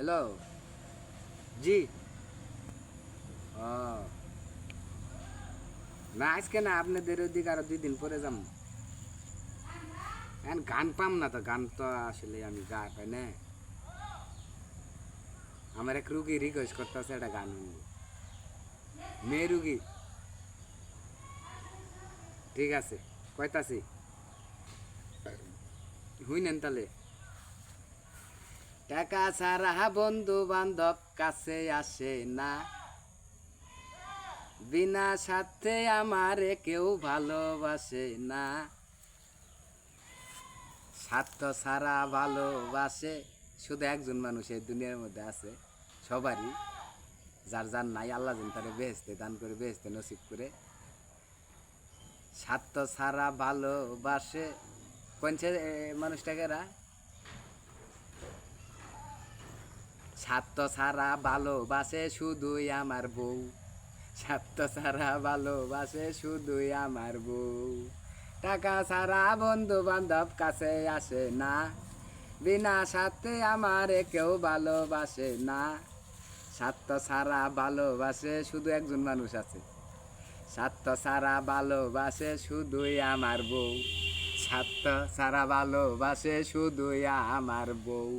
Hello জি ও না আজকে না আপনাদের ওদিকে আরো দুই দিন পরে যাম এখন গান পাম না তো গান তো আসলে আমি গা পাই না আমার এক রুগী রিকোয়েস্ট করতেছে একটা গান শুনবো। মেয়ে রুগী ঠিক আছে কয়তাছি হুইনেন তাহলে টাকা ছাড়া বন্ধু বান্ধব কাছে আসে না। বিনা সাথে আমারে কেউ ভালোবাসে না। স্বার্থ ছাড়া ভালোবাসে, শুধু একজন মানুষ এই দুনিয়ার মধ্যে আছে, সবারই। যার যার নাই, আল্লাহ যেন তারে বেহেস্তে দান করে বেহেস্তে নসিব করে। স্বার্থ ছাড়া ভালোবাসে কোনছে মানুষটাকে স্বার্থ ছাড়া ভালোবাসে শুধুই আমার বউ। স্বার্থ ছাড়া ভালোবাসে শুধুই আমার বউ। টাকা ছাড়া বন্ধু বান্ধব কাছে আসে না। বিনা স্বার্থে আমারে কেউ ভালোবাসে না। স্বার্থ ছাড়া ভালোবাসে শুধু একজন মানুষ আছে। স্বার্থ ছাড়া ভালোবাসে শুধুই আমার বউ। স্বার্থ ছাড়া ভালোবাসে শুধুই আমার বউ।